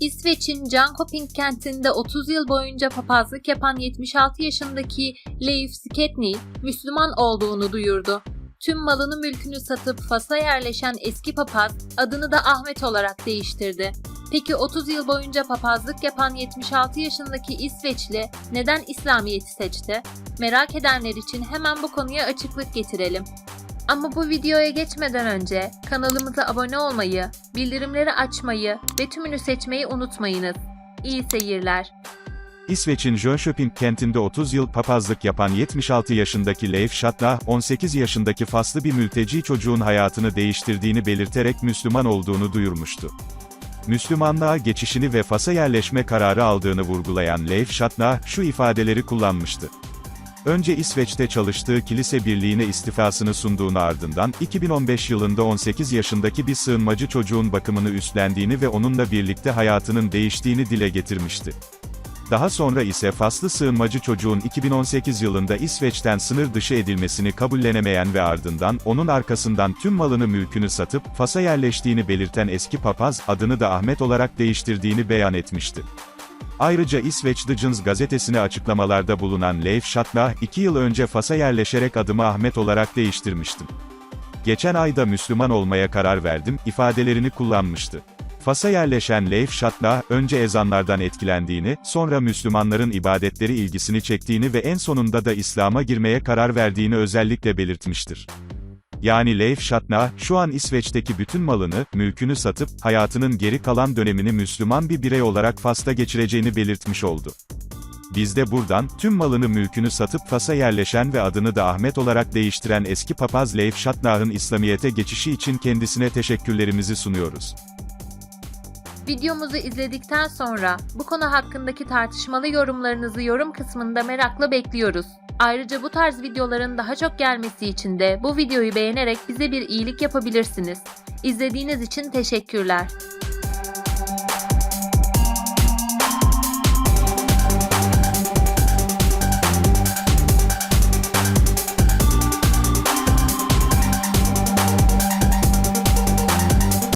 İsveç'in Jönköping kentinde 30 yıl boyunca papazlık yapan 76 yaşındaki Leif Sketny, Müslüman olduğunu duyurdu. Tüm malını mülkünü satıp Fas'a yerleşen eski papaz adını da Ahmet olarak değiştirdi. Peki 30 yıl boyunca papazlık yapan 76 yaşındaki İsveçli neden İslamiyet'i seçti? Merak edenler için hemen bu konuya açıklık getirelim. Ama bu videoya geçmeden önce kanalımıza abone olmayı, bildirimleri açmayı ve tümünü seçmeyi unutmayınız. İyi seyirler. İsveç'in Jönköping kentinde 30 yıl papazlık yapan 76 yaşındaki Leif Shatna, 18 yaşındaki Faslı bir mülteci çocuğun hayatını değiştirdiğini belirterek Müslüman olduğunu duyurmuştu. Müslümanlığa geçişini ve Fas'a yerleşme kararı aldığını vurgulayan Leif Shatna, şu ifadeleri kullanmıştı. Önce İsveç'te çalıştığı kilise birliğine istifasını sunduğunu ardından, 2015 yılında 18 yaşındaki bir sığınmacı çocuğun bakımını üstlendiğini ve onunla birlikte hayatının değiştiğini dile getirmişti. Daha sonra ise Faslı sığınmacı çocuğun 2018 yılında İsveç'ten sınır dışı edilmesini kabullenemeyen ve ardından onun arkasından tüm malını mülkünü satıp Fas'a yerleştiğini belirten eski papaz adını da Ahmet olarak değiştirdiğini beyan etmişti. Ayrıca İsveç Dıcınız gazetesine açıklamalarda bulunan Leif Shatna, iki yıl önce Fas'a yerleşerek adımı Ahmet olarak değiştirmiştim. Geçen ayda Müslüman olmaya karar verdim, ifadelerini kullanmıştı. Fas'a yerleşen Leif Shatna, önce ezanlardan etkilendiğini, sonra Müslümanların ibadetleri ilgisini çektiğini ve en sonunda da İslam'a girmeye karar verdiğini özellikle belirtmiştir. Yani Leif Shatna, şu an İsveç'teki bütün malını, mülkünü satıp, hayatının geri kalan dönemini Müslüman bir birey olarak Fas'ta geçireceğini belirtmiş oldu. Biz de buradan, tüm malını mülkünü satıp Fas'a yerleşen ve adını da Ahmet olarak değiştiren eski papaz Leif Shatna'nın İslamiyet'e geçişi için kendisine teşekkürlerimizi sunuyoruz. Videomuzu izledikten sonra bu konu hakkındaki tartışmalı yorumlarınızı yorum kısmında merakla bekliyoruz. Ayrıca bu tarz videoların daha çok gelmesi için de bu videoyu beğenerek bize bir iyilik yapabilirsiniz. İzlediğiniz için teşekkürler.